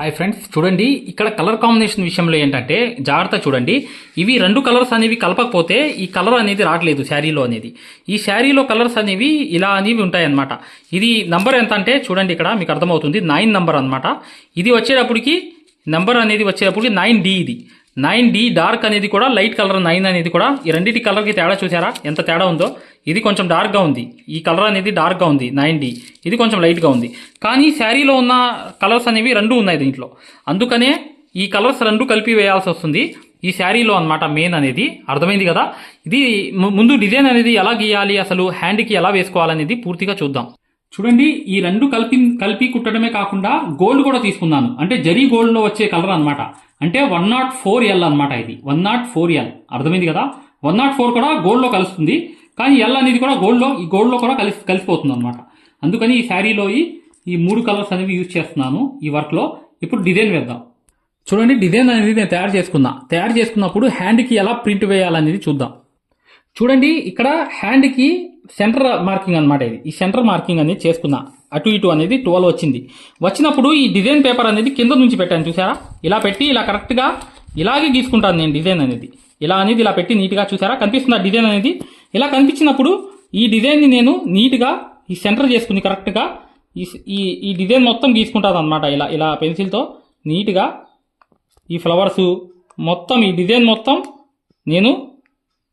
Hi friends చూడండి ఇక్కడ colour combination విషయంలో ఏంటంటే జాగ్రత్త చూడండి. ఇవి రెండు కలర్స్ అనేవి కలపకపోతే ఈ కలర్ అనేది రావట్లేదు శారీలో అనేది. ఈ శారీలో కలర్స్ అనేవి ఇలా అనేవి ఉంటాయన్నమాట. ఇది నంబర్ ఎంత అంటే చూడండి ఇక్కడ మీకు అర్థమవుతుంది నైన్ నంబర్ అనమాట ఇది వచ్చేటప్పటికి నంబర్ అనేది వచ్చేటప్పటికి నైన్ డి ఇది. నైన్ డి డార్క్ అనేది కూడా లైట్ కలర్ నైన్ అనేది కూడా ఈ రెండింటి కలర్కి తేడా చూసారా? ఎంత తేడా ఉందో? ఇది కొంచెం డార్క్గా ఉంది. ఈ కలర్ అనేది డార్క్గా ఉంది నైన్ డి ఇది కొంచెం లైట్గా ఉంది. కానీ శారీలో ఉన్న కలర్స్ అనేవి రెండు ఉన్నాయి దీంట్లో. అందుకనే ఈ కలర్స్ రెండు కలిపి వేయాల్సి వస్తుంది. ఈ శారీలో అన్నమాట మెయిన్ అనేది. అర్థమైంది కదా? ఇది ముందు డిజైన్ అనేది ఎలా గీయాలి అసలు హ్యాండ్కి ఎలా వేసుకోవాలనేది పూర్తిగా చూద్దాం. చూడండి ఈ రెండు కలిపి కలిపి కుట్టడమే కాకుండా గోల్డ్ కూడా తీసుకున్నాను. అంటే జరీ గోల్డ్లో వచ్చే కలర్ అన్నమాట. అంటే వన్ నాట్ ఫోర్ ఎల్ అనమాట ఇది. వన్ నాట్ ఫోర్ ఎల్ అర్థమైంది కదా? వన్ నాట్ ఫోర్ కూడా గోల్డ్లో కలుస్తుంది. కానీ ఎల్ అనేది కూడా గోల్డ్లో ఈ గోల్డ్లో కూడా కలిసి కలిసిపోతుంది అనమాట అందుకని ఈ శారీలో ఈ మూడు కలర్స్ అనేవి యూజ్ చేస్తున్నాను ఈ వర్క్లో ఇప్పుడు డిజైన్ వేద్దాం. చూడండి డిజైన్ అనేది నేను తయారు చేసుకున్నా. తయారు చేసుకున్నప్పుడు హ్యాండ్కి ఎలా ప్రింట్ వేయాలనేది చూద్దాం. చూడండి ఇక్కడ హ్యాండ్కి సెంటర్ మార్కింగ్ అన్నమాట ఇది. ఈ సెంటర్ మార్కింగ్ అనేది చేసుకున్నా. అటు ఇటు అనేది ట్వెల్వ్ వచ్చింది. వచ్చినప్పుడు ఈ డిజైన్ పేపర్ అనేది కింద నుంచి పెట్టాను చూసారా? ఇలా పెట్టి ఇలా కరెక్ట్గా ఇలాగే గీసుకుంటాను నేను డిజైన్ అనేది. ఇలా అనేది ఇలా పెట్టి నీట్గా చూసారా? కనిపిస్తుంది డిజైన్ అనేది? ఇలా కనిపించినప్పుడు ఈ డిజైన్ని నేను నీట్గా ఈ సెంటర్ చేసుకుని కరెక్ట్గా ఈ ఈ ఈ డిజైన్ మొత్తం గీసుకుంటుంది అనమాట ఇలా ఇలా పెన్సిల్తో నీట్గా ఈ ఫ్లవర్స్ మొత్తం ఈ డిజైన్ మొత్తం నేను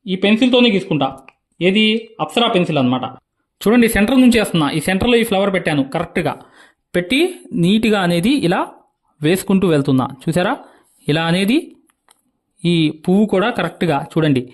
ఈ పెన్సిల్తోనే గీసుకుంటా. ఏది? అప్సరా పెన్సిల్ అనమాట చూడండి సెంటర్ నుంచి వేస్తున్నా. ఈ సెంటర్లో ఈ ఫ్లవర్ పెట్టాను కరెక్ట్గా. పెట్టి నీట్గా అనేది ఇలా వేసుకుంటూ వెళ్తున్నా. చూసారా? ఇలా అనేది ఈ పువ్వు కూడా కరెక్ట్గా. చూడండి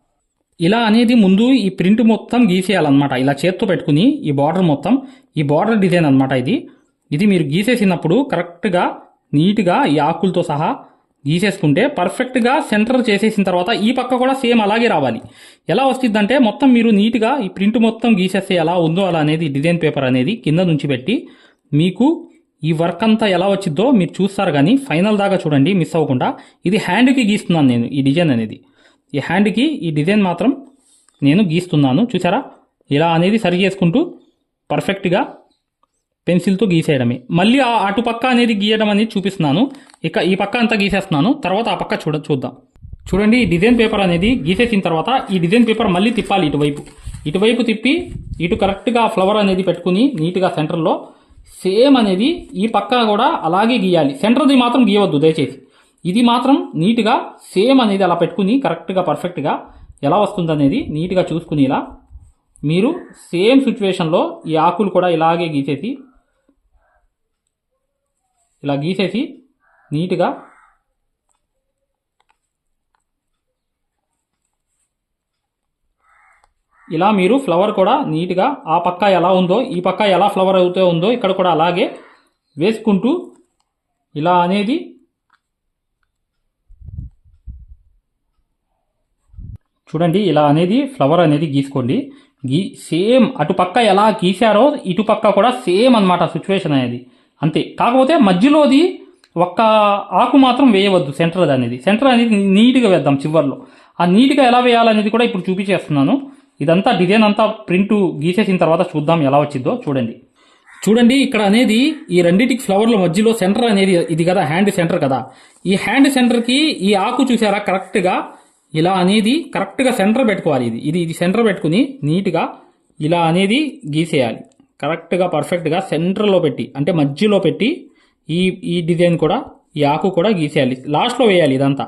ఇలా అనేది ముందు ఈ ప్రింట్ మొత్తం గీసేయాలన్నమాట. ఇలా చేత్తో పెట్టుకుని ఈ బార్డర్ మొత్తం ఈ బార్డర్ డిజైన్ అన్నమాట ఇది. ఇది మీరు గీసేసినప్పుడు కరెక్ట్గా నీట్గా ఈ ఆకులతో సహా గీసేసుకుంటే పర్ఫెక్ట్గా సెంటర్ చేసేసిన తర్వాత ఈ పక్క కూడా సేమ్ అలాగే రావాలి. ఎలా వస్తుందంటే మొత్తం మీరు నీట్గా ఈ ప్రింట్ మొత్తం గీసేస్తే ఎలా ఉందో అలా అనేది డిజైన్ పేపర్ అనేది కింద నుంచి పెట్టి మీకు ఈ వర్క్ అంతా ఎలా వచ్చిందో మీరు చూస్తారు కానీ ఫైనల్ దాకా చూడండి మిస్ అవ్వకుండా. ఇది హ్యాండ్కి గీస్తున్నాను నేను ఈ డిజైన్ అనేది. ఈ హ్యాండ్కి ఈ డిజైన్ మాత్రం నేను గీస్తున్నాను చూసారా? ఇలా అనేది సరి చేసుకుంటూ పర్ఫెక్ట్గా పెన్సిల్తో గీసేయడమే. మళ్ళీ ఆ అటుపక్క అనేది గీయడం అనేది చూపిస్తున్నాను. ఇక ఈ పక్క అంతా గీసేస్తున్నాను. తర్వాత ఆ పక్క చూడ చూద్దాం. చూడండి ఈ డిజైన్ పేపర్ అనేది గీసేసిన తర్వాత ఈ డిజైన్ పేపర్ మళ్ళీ తిప్పాలి ఇటువైపు. ఇటువైపు తిప్పి ఇటు కరెక్ట్గా ఫ్లవర్ అనేది పెట్టుకుని నీట్గా సెంటర్లో సేమ్ అనేది ఈ పక్క కూడా అలాగే గీయాలి. సెంటర్ది మాత్రం గీయవద్దు దయచేసి. ఇది మాత్రం నీట్గా సేమ్ అనేది అలా పెట్టుకుని కరెక్ట్గా పర్ఫెక్ట్గా ఎలా వస్తుంది అనేది నీట్గా చూసుకుని ఇలా మీరు సేమ్ సిచ్యువేషన్లో ఈ ఆకులు కూడా ఇలాగే గీసేసి ఇలా గీసేసి నీట్గా ఇలా మీరు ఫ్లవర్ కూడా నీట్గా ఆ పక్క ఎలా ఉందో ఈ పక్క ఎలా ఫ్లవర్ అవుతూ ఉందో ఇక్కడ కూడా అలాగే వేసుకుంటూ ఇలా అనేది చూడండి ఇలా అనేది ఫ్లవర్ అనేది గీసుకోండి. గీ సేమ్ అటు పక్క ఎలా గీశారో ఇటు పక్క కూడా సేమ్ అన్నమాట సిచ్యువేషన్ అనేది. అంతే. కాకపోతే మధ్యలోది ఒక్క ఆకు మాత్రం వేయవద్దు సెంటర్ అనేది. సెంటర్ అనేది నీట్గా వేద్దాం చివర్లో. ఆ నీట్గా ఎలా వేయాలనేది కూడా ఇప్పుడు చూపించేస్తున్నాను. ఇదంతా డిజైన్ అంతా ప్రింట్ గీసేసిన తర్వాత చూద్దాం ఎలా వచ్చిందో చూడండి. చూడండి ఇక్కడ అనేది ఈ రెండింటికి ఫ్లవర్ల మధ్యలో సెంటర్ అనేది ఇది కదా హ్యాండ్ సెంటర్ కదా. ఈ హ్యాండ్ సెంటర్కి ఈ ఆకు చూసారా? కరెక్ట్గా ఇలా అనేది కరెక్ట్గా సెంటర్ పెట్టుకోవాలి ఇది. ఇది ఇది సెంటర్ పెట్టుకుని నీట్గా ఇలా అనేది గీసేయాలి. కరెక్ట్గా పర్ఫెక్ట్గా సెంటర్లో పెట్టి అంటే మధ్యలో పెట్టి ఈ ఈ డిజైన్ కూడా ఈ ఆకు కూడా గీసేయాలి. లాస్ట్లో వేయాలి ఇదంతా.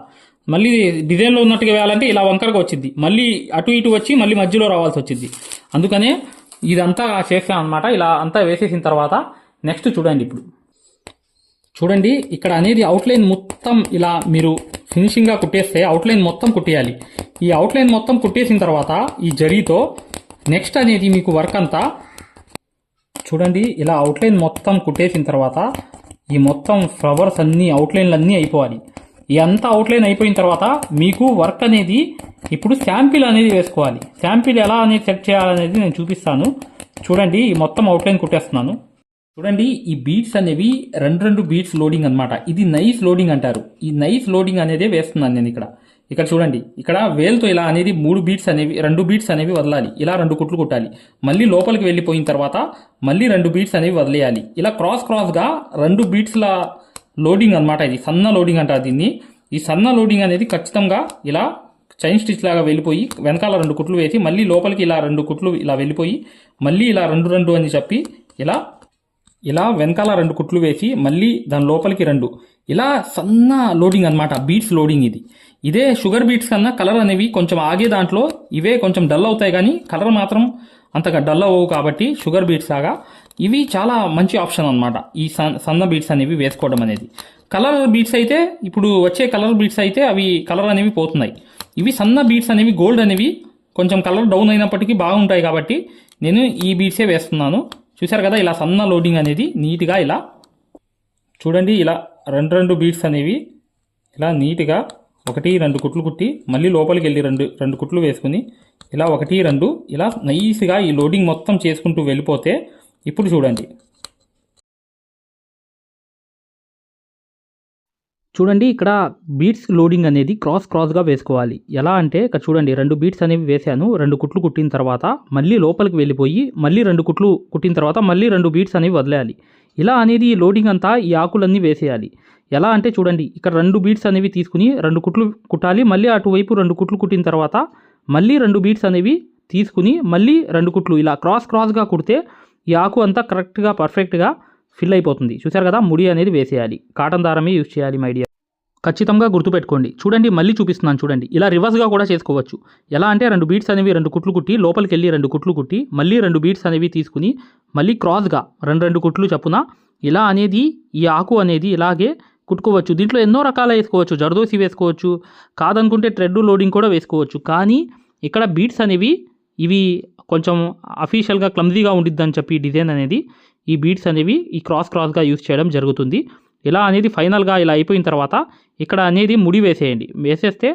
మళ్ళీ డిజైన్లో ఉన్నట్టుగా వేయాలంటే ఇలా వంకరగా వచ్చింది మళ్ళీ అటు ఇటు వచ్చి మళ్ళీ మధ్యలో రావాల్సి వచ్చింది అందుకనే ఇదంతా చేసాం అనమాట ఇలా అంతా వేసేసిన తర్వాత నెక్స్ట్ చూడండి ఇప్పుడు. చూడండి ఇక్కడ అనేది అవుట్లైన్ మొత్తం ఇలా మీరు ఫినిషింగ్గా కుట్టేస్తే అవుట్లైన్ మొత్తం కుట్టేయాలి. ఈ అవుట్లైన్ మొత్తం కుట్టేసిన తర్వాత ఈ జరీతో నెక్స్ట్ అనేది మీకు వర్క్ అంతా చూడండి ఇలా అవుట్లైన్ మొత్తం కుట్టేసిన తర్వాత ఈ మొత్తం ఫ్లవర్స్ అన్నీ అవుట్లైన్లు అన్నీ అయిపోవాలి. ఈ అంతా అవుట్లైన్ అయిపోయిన తర్వాత మీకు వర్క్ అనేది ఇప్పుడు శాంపిల్ అనేది వేసుకోవాలి. శాంపిల్ ఎలా అనేది సెట్ చేయాలనేది నేను చూపిస్తాను. చూడండి ఈ మొత్తం అవుట్లైన్ కుట్టేస్తున్నాను. చూడండి ఈ బీట్స్ అనేవి రెండు రెండు బీట్స్ లోడింగ్ అనమాట ఇది నైస్ లోడింగ్ అంటారు. ఈ నైస్ లోడింగ్ అనేది వేస్తున్నాను నేను ఇక్కడ. ఇక్కడ చూడండి ఇక్కడ వేల్తో ఇలా అనేది మూడు బీట్స్ అనేవి రెండు బీట్స్ అనేవి వదలాలి. ఇలా రెండు కుట్లు కుట్టాలి. మళ్ళీ లోపలికి వెళ్ళిపోయిన తర్వాత మళ్ళీ రెండు బీట్స్ అనేవి వదిలేయాలి. ఇలా క్రాస్ క్రాస్గా రెండు బీట్స్ల లోడింగ్ అన్నమాట ఇది. సన్న లోడింగ్ అంటారు దీన్ని. ఈ సన్న లోడింగ్ అనేది ఖచ్చితంగా ఇలా చైన్ స్టిచ్ లాగా వెళ్ళిపోయి వెనకాల రెండు కుట్లు వేసి మళ్ళీ లోపలికి ఇలా రెండు కుట్లు ఇలా వెళ్ళిపోయి మళ్ళీ ఇలా రెండు రెండు అని చెప్పి ఇలా ఇలా వెనకాల రెండు కుట్లు వేసి మళ్ళీ దాని లోపలికి రెండు. ఇలా సన్న లోడింగ్ అన్నమాట బీట్స్ లోడింగ్ ఇది. ఇదే షుగర్ బీట్స్ కన్నా కలర్ అనేవి కొంచెం ఆగే దాంట్లో ఇవే కొంచెం డల్ అవుతాయి కానీ కలర్ మాత్రం అంతగా డల్ అవ్వవు కాబట్టి షుగర్ బీట్స్ లాగా. ఇవి చాలా మంచి ఆప్షన్ అనమాట ఈ సన్- సన్న బీట్స్ అనేవి వేసుకోవడం అనేది. కలర్ బీట్స్ అయితే ఇప్పుడు వచ్చే కలర్ బీట్స్ అయితే అవి కలర్ అనేవి పోతున్నాయి. ఇవి సన్న బీట్స్ అనేవి గోల్డ్ అనేవి కొంచెం కలర్ డౌన్ అయినప్పటికీ బాగుంటాయి కాబట్టి నేను ఈ బీట్సే వేస్తున్నాను. చూశారు కదా ఇలా సన్న లోడింగ్ అనేది నీట్గా ఇలా చూడండి ఇలా రెండు రెండు బీట్స్ అనేవి ఇలా నీట్గా ఒకటి రెండు కుట్లు కుట్టి మళ్ళీ లోపలికి వెళ్ళి రెండు రెండు కుట్లు వేసుకుని ఇలా ఒకటి రెండు ఇలా నైస్గా ఈ లోడింగ్ మొత్తం చేసుకుంటూ వెళ్ళిపోతే ఇప్పుడు చూడండి. చూడండి ఇక్కడ బీట్స్ లోడింగ్ అనేది క్రాస్ క్రాస్గా వేసుకోవాలి. ఎలా అంటే ఇక్కడ చూడండి రెండు బీట్స్ అనేవి వేశాను. రెండు కుట్లు కుట్టిన తర్వాత మళ్ళీ లోపలికి వెళ్ళిపోయి మళ్ళీ రెండు కుట్లు కుట్టిన తర్వాత మళ్ళీ రెండు బీట్స్ అనేవి వదిలేయాలి. ఇలా అనేది ఈ లోడింగ్ అంతా ఈ ఆకులన్నీ వేసేయాలి. ఎలా అంటే చూడండి ఇక్కడ రెండు బీట్స్ అనేవి తీసుకుని రెండు కుట్లు కుట్టాలి. మళ్ళీ అటువైపు రెండు కుట్లు కుట్టిన తర్వాత మళ్ళీ రెండు బీట్స్ అనేవి తీసుకుని మళ్ళీ రెండు కుట్లు ఇలా క్రాస్ క్రాస్గా కుడితే ఈ ఆకు అంతా కరెక్ట్గా పర్ఫెక్ట్గా ఫిల్ అయిపోతుంది. చూసారు కదా? ముడి అనేది వేసేయాలి. కాటన్ దారమే యూజ్ చేయాలి మైడియా ఖచ్చితంగా గుర్తుపెట్టుకోండి. చూడండి మళ్ళీ చూపిస్తున్నాను చూడండి. ఇలా రివర్స్గా కూడా చేసుకోవచ్చు. ఎలా అంటే రెండు బీట్స్ అనేవి రెండు కుట్లు కుట్టి లోపలికి వెళ్ళి రెండు కుట్లు కుట్టి మళ్ళీ రెండు బీట్స్ అనేవి తీసుకుని మళ్ళీ క్రాస్గా రెండు రెండు కుట్లు చప్పున ఇలా అనేది ఈ ఆకు అనేది ఇలాగే కుట్టుకోవచ్చు. దీంట్లో ఎన్నో రకాల వేసుకోవచ్చు. జర్దోసి వేసుకోవచ్చు. కాదనుకుంటే థ్రెడ్ లోడింగ్ కూడా వేసుకోవచ్చు. కానీ ఇక్కడ బీట్స్ అనేవి ఇవి కొంచెం అఫీషియల్గా క్లమ్జీగా ఉండిద్దని చెప్పి డిజైన్ అనేది ఈ బీట్స్ అనేవి ఈ క్రాస్ క్రాస్గా యూస్ చేయడం జరుగుతుంది. ఇలా అనేది ఫైనల్గా ఇలా అయిపోయిన తర్వాత ఇక్కడ అనేది ముడి వేసేయండి. వేసేస్తే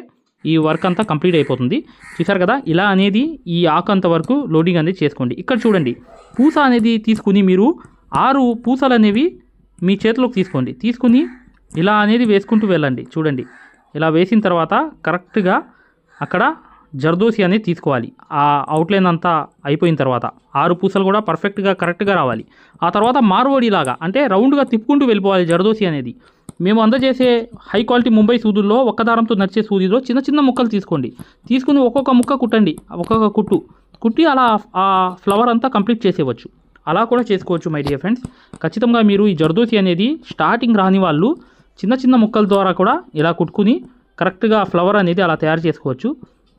ఈ వర్క్ అంతా కంప్లీట్ అయిపోతుంది. చూసారు కదా? ఇలా అనేది ఈ ఆకు అంత వరకు లోడింగ్ అనేది చేసుకోండి. ఇక్కడ చూడండి. పూస అనేది తీసుకుని మీరు ఆరు పూసలు అనేవి మీ చేతిలోకి తీసుకోండి. తీసుకుని ఇలా అనేది వేసుకుంటూ వెళ్ళండి. చూడండి. ఇలా వేసిన తర్వాత కరెక్ట్గా అక్కడ జర్దోసి అనేది తీసుకోవాలి. ఆ అవుట్లైన్ అంతా అయిపోయిన తర్వాత ఆరు పూసలు కూడా పర్ఫెక్ట్గా కరెక్ట్గా రావాలి. ఆ తర్వాత మార్వడిలాగా అంటే రౌండ్గా తిప్పుకుంటూ వెళ్ళిపోవాలి జర్దోసి అనేది. మేము అందజేసే హై క్వాలిటీ ముంబై సూదుల్లో ఒక్క దారంతో నడిచే సూదిలో చిన్న చిన్న ముక్కలు తీసుకోండి. తీసుకుని ఒక్కొక్క ముక్క కుట్టండి ఒక్కొక్క కుట్టు. కుట్టి అలా ఆ ఫ్లవర్ అంతా కంప్లీట్ చేసేవచ్చు అలా కూడా చేసుకోవచ్చు మై డియర్ ఫ్రెండ్స్ ఖచ్చితంగా మీరు ఈ జర్దోసి అనేది స్టార్టింగ్ రాని వాళ్ళు చిన్న చిన్న ముక్కల ద్వారా కూడా ఇలా కుట్టుకుని కరెక్ట్గా ఫ్లవర్ అనేది అలా తయారు చేసుకోవచ్చు.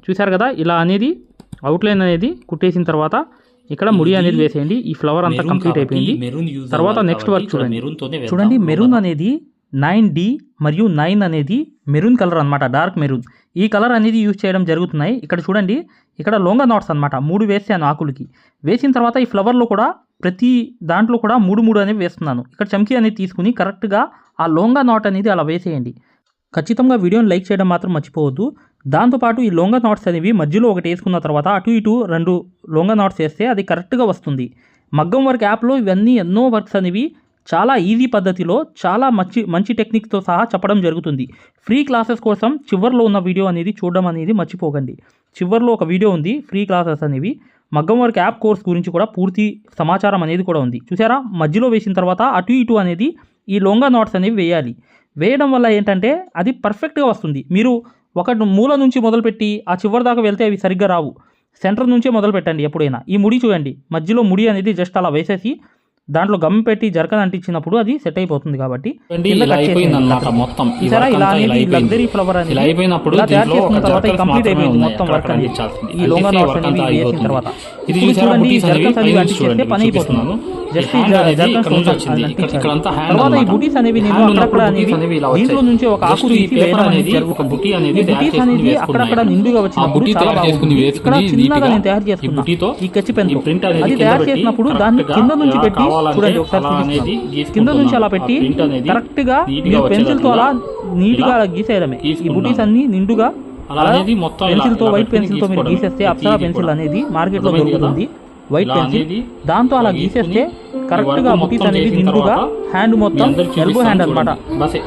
చూశారు కదా ఇలా అనేది అవుట్లైన్ అనేది కుట్టేసిన తర్వాత ఇక్కడ ముడి అనేది వేసేయండి. ఈ ఫ్లవర్ అంతా కంప్లీట్ అయిపోయింది. తర్వాత నెక్స్ట్ వర్క్ చూడండి. చూడండి మెరూన్ అనేది నైన్ డి మరియు నైన్ అనేది మెరూన్ కలర్ అన్నమాట డార్క్ మెరూన్. ఈ కలర్ అనేది యూజ్ చేయడం జరుగుతున్నాయి. ఇక్కడ చూడండి ఇక్కడ లోంగా నాట్స్ అన్నమాట మూడు వేసాను ఆకులకి. వేసిన తర్వాత ఈ ఫ్లవర్లో కూడా ప్రతి దాంట్లో కూడా మూడు మూడు అనేవి వేస్తున్నాను. ఇక్కడ చమ్కీ అనేది తీసుకుని కరెక్ట్గా ఆ లోంగా నాట్ అనేది అలా వేసేయండి. ఖచ్చితంగా వీడియోని లైక్ చేయడం మాత్రం మర్చిపోవద్దు. దాంతోపాటు ఈ లొంగ నాట్స్ అనేవి మధ్యలో ఒకటి వేసుకున్న తర్వాత అటు ఇటు రెండు లొంగ నాట్స్ వేస్తే అది కరెక్ట్గా వస్తుంది. మగ్గం వర్క్ యాప్లో ఇవన్నీ ఎన్నో వర్క్స్ అనేవి చాలా ఈజీ పద్ధతిలో చాలా మంచి మంచి టెక్నిక్తో సహా చెప్పడం జరుగుతుంది. ఫ్రీ క్లాసెస్ కోసం చివర్లో ఉన్న వీడియో అనేది చూడడం అనేది మర్చిపోకండి. చివర్లో ఒక వీడియో ఉంది ఫ్రీ క్లాసెస్ అనేవి. మగ్గం వర్క్ యాప్ కోర్స్ గురించి కూడా పూర్తి సమాచారం అనేది కూడా ఉంది. చూసారా? మధ్యలో వేసిన తర్వాత అటు ఇటు అనేది ఈ లొంగ నాట్స్ అనేవి వేయాలి. వేయడం వల్ల ఏంటంటే అది పర్ఫెక్ట్గా వస్తుంది. మీరు ఒక మూల నుంచి మొదలుపెట్టి ఆ చివరి దాకా వెళ్తే అవి సరిగ్గా రావు. సెంటర్ నుంచే మొదలు పెట్టండి ఎప్పుడైనా. ఈ ముడి చూడండి. మధ్యలో ముడి అనేది జస్ట్ అలా వేసేసి దాంట్లో గమ్ పెట్టి జరకన్ అంటించినప్పుడు అది సెట్ అయిపోతుంది కాబట్టి. మొత్తం ఇలా అనేది. లగ్జరీ ఫ్లవర్ అనేది అయిపోయినప్పుడు తయారు చేసుకున్న తర్వాత కంప్లీట్ అయిపోయింది. మొత్తం వర్క్ అనేది. ఈ లోంగా నాట్స్ అనేవి వేసిన. తర్వాత ఇప్పుడు చూడండి జర్కన్స్ అనేవి పైన అంటించేస్తే. అయిపోతుంది జస్ట్ జర్కన్స్ అంటించాలి. తర్వాత ఈ. బుటీస్ అనేవి నేను అక్కడక్కడ అనేవి దీంట్లో. నుంచి ఒక ఆకు తీసి అనేది బుటీ అనేది బుటీస్ అనేది. అక్కడక్కడ నిండుగా వచ్చినప్పుడు చాలా ఇక్కడ చిన్నగా నేను తయారు ఈ కచ్చి పెన్ అది తయారు చేసినప్పుడు దాన్ని కింద నుంచి పెట్టి చూడండి ఒకసారి అలా అనేది. కింద నుంచి అలా పెట్టి అనేది కరెక్ట్గా పెన్సిల్తో అలా నీట్గా ఇలా గీసేయడమే ఈ. బుటీస్ అన్ని నిండుగా అలా అనేది పెన్సిల్తో వైట్ పెన్సిల్తో మీరు. గీసేస్తే అప్సరా పెన్సిల్. అనేది మార్కెట్లో? దొరుకుతుంది వైట్ పెన్సిల్ అనేది దాంతో అలా గీసేస్తే కరెక్ట్గా బుటీస్ చేసిన నిండుగా హ్యాండ్ మొత్తం ఎల్బో హ్యాండ్ అనమాట.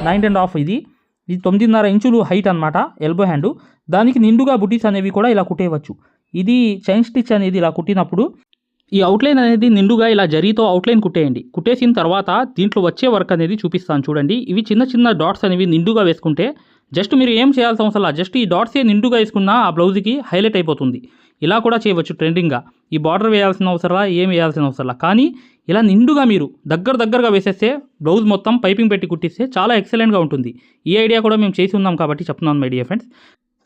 నైన్ అండ్ హాఫ్ ఇది ఇది తొమ్మిదిన్నర ఇంచులు హైట్ అన్నమాట ఎల్బో హ్యాండ్ దానికి నిండుగా బుటీస్ అనేవి కూడా ఇలా కుట్టేయవచ్చు ఇది చైన్ స్టిచ్ అనేది ఇలా కుట్టినప్పుడు ఈ అవుట్లైన్ అనేది నిండుగా ఇలా జరీతో అవుట్లైన్ కుట్టేయండి. కుట్టేసిన తర్వాత దీంట్లో వచ్చే వర్క్ అనేది చూపిస్తాను చూడండి. ఇవి చిన్న చిన్న డాట్స్ అనేవి నిండుగా వేసుకుంటే జస్ట్ మీరు ఏం చేయాల్సిన అవసరం జస్ట్ ఈ డాట్సే నిండుగా వేసుకున్నా ఆ బ్లౌజ్కి హైలైట్ అయిపోతుంది. ఇలా కూడా చేయవచ్చు ట్రెండింగ్గా ఈ బార్డర్ వేయాల్సిన అవసరం ఏం వేయాల్సిన అవసరం కానీ ఇలా నిండుగా మీరు దగ్గర దగ్గరగా వేసేస్తే బ్లౌజ్ మొత్తం పైపింగ్ పెట్టి కుట్టిస్తే చాలా ఎక్సలెంట్గా ఉంటుంది. ఈ ఐడియా కూడా మేము చేసి ఉన్నాం కాబట్టి చెప్తున్నాను మై డియర్ ఫ్రెండ్స్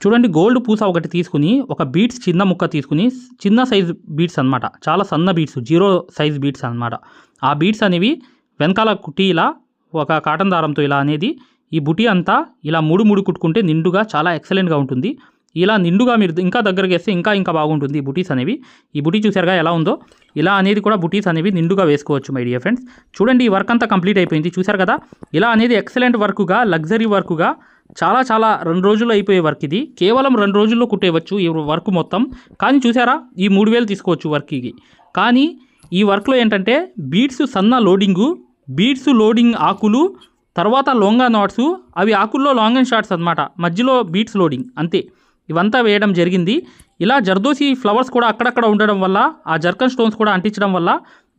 చూడండి గోల్డ్ పూస ఒకటి తీసుకుని ఒక బీట్స్ చిన్న ముక్క తీసుకుని చిన్న సైజ్ బీట్స్ అన్నమాట. చాలా సన్న బీట్స్ జీరో సైజ్ బీట్స్ అన్నమాట. ఆ బీట్స్ అనేవి వెనకాల కుట్టి ఇలా ఒక కాటన్ దారంతో ఇలా అనేది ఈ బుటీ అంతా ఇలా మూడు మూడు కుట్టుకుంటే నిండుగా చాలా ఎక్సలెంట్గా ఉంటుంది. ఇలా నిండుగా మీరు ఇంకా దగ్గరకు వేస్తే ఇంకా ఇంకా బాగుంటుంది ఈ బుటీస్ అనేవి. ఈ బుటీ చూసారుగా ఎలా ఉందో? ఇలా అనేది కూడా బుటీస్ అనేవి నిండుగా వేసుకోవచ్చు మై డియర్ ఫ్రెండ్స్ చూడండి ఈ వర్క్ అంతా కంప్లీట్ అయిపోయింది. చూసారు కదా? ఇలా అనేది ఎక్సలెంట్ వర్క్గా లగ్జరీ వర్క్గా చాలా చాలా రెండు రోజుల్లో అయిపోయే వర్క్ ఇది. కేవలం రెండు రోజుల్లో కుట్టేయవచ్చు ఈ వర్క్ మొత్తం. కానీ చూసారా ఈ మూడు వేలు తీసుకోవచ్చు వర్క్కి కానీ ఈ వర్క్లో ఏంటంటే బీడ్స్ సన్న లోడింగు బీడ్స్ లోడింగ్ ఆకులు తర్వాత లోంగా నాట్స్ అవి ఆకుల్లో లాంగ్ అండ్ షార్ట్స్ అనమాట మధ్యలో బీట్స్ లోడింగ్ అంతే. ఇవంతా వేయడం జరిగింది. ఇలా జర్దోసి ఫ్లవర్స్ కూడా అక్కడక్కడ ఉండడం వల్ల ఆ జర్కన్ స్టోన్స్ కూడా అంటించడం వల్ల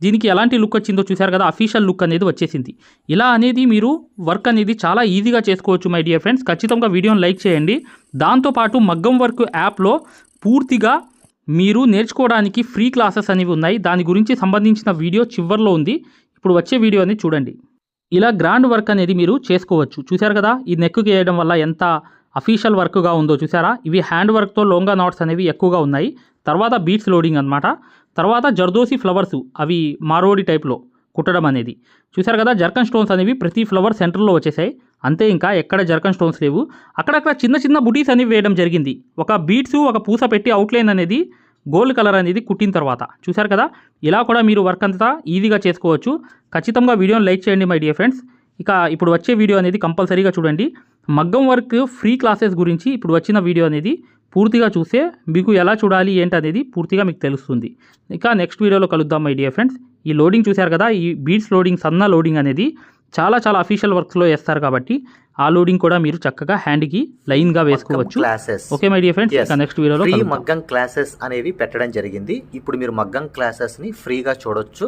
దీనికి ఎలాంటి లుక్ వచ్చిందో చూశారు కదా అఫీషియల్ లుక్ అనేది వచ్చేసింది. ఇలా అనేది మీరు వర్క్ అనేది చాలా ఈజీగా చేసుకోవచ్చు మై డియర్ ఫ్రెండ్స్. ఖచ్చితంగా వీడియోని లైక్ చేయండి. దాంతోపాటు మగ్గం వర్క్ యాప్లో పూర్తిగా మీరు నేర్చుకోవడానికి ఫ్రీ క్లాసెస్ అనేవి ఉన్నాయి. దాని గురించి సంబంధించిన వీడియో చివర్లో ఉంది. ఇప్పుడు వచ్చే వీడియో చూడండి. ఇలా గ్రాండ్ వర్క్ అనేది మీరు చేసుకోవచ్చు. చూశారు కదా ఈ నెక్కి వేయడం వల్ల ఎంత అఫీషియల్ వర్క్గా ఉందో చూసారా? ఇవి హ్యాండ్ వర్క్తో లోంగా నాట్స్ అనేవి ఎక్కువగా ఉన్నాయి. తర్వాత బీట్స్ లోడింగ్ అన్నమాట. తర్వాత జర్దోసి ఫ్లవర్స్ అవి మారోడి టైప్లో కుట్టడం అనేది. చూసారు కదా జర్కన్ స్టోన్స్ అనేవి ప్రతి ఫ్లవర్ సెంటర్లో వచ్చేసాయి. అంతే ఇంకా ఎక్కడ జర్కన్ స్టోన్స్ లేవు. అక్కడక్కడ చిన్న చిన్న బుటీస్ అనేవి వేయడం జరిగింది. ఒక బీట్స్ ఒక పూస పెట్టి అవుట్లైన్ అనేది గోల్డ్ కలర్ అనేది కుట్టిన తర్వాత. చూసారు కదా ఇలా కూడా మీరు వర్క్ అంతా ఈజీగా చేసుకోవచ్చు. ఖచ్చితంగా వీడియోని లైక్ చేయండి మై డియర్ ఫ్రెండ్స్. ఇక ఇప్పుడు వచ్చే వీడియో అనేది కంపల్సరీగా చూడండి. మగ్గం వర్క్ ఫ్రీ క్లాసెస్ గురించి ఇప్పుడు వచ్చిన వీడియో అనేది పూర్తిగా చూస్తే మీకు ఎలా చూడాలి ఏంటి అనేది పూర్తిగా మీకు తెలుస్తుంది. ఇక నెక్స్ట్ వీడియోలో కలుద్దాం మై డియర్ ఫ్రెండ్స్ ఈ లోడింగ్ చూశారు కదా ఈ బీడ్స్ లోడింగ్ సన్న లోడింగ్ అనేది చాలా చాలా అఫీషియల్ వర్క్స్లో వేస్తారు కాబట్టి ఆ లోడింగ్ కూడా మీరు చక్కగా హ్యాండ్కి లైన్గా వేసుకోవచ్చు. Classes okay my dear friends ఇక నెక్స్ట్ వీడియోలో. మగ్గం క్లాసెస్ అనేవి పెట్టడం జరిగింది. ఇప్పుడు మీరు మగ్గం క్లాసెస్ని ఫ్రీగా చూడొచ్చు.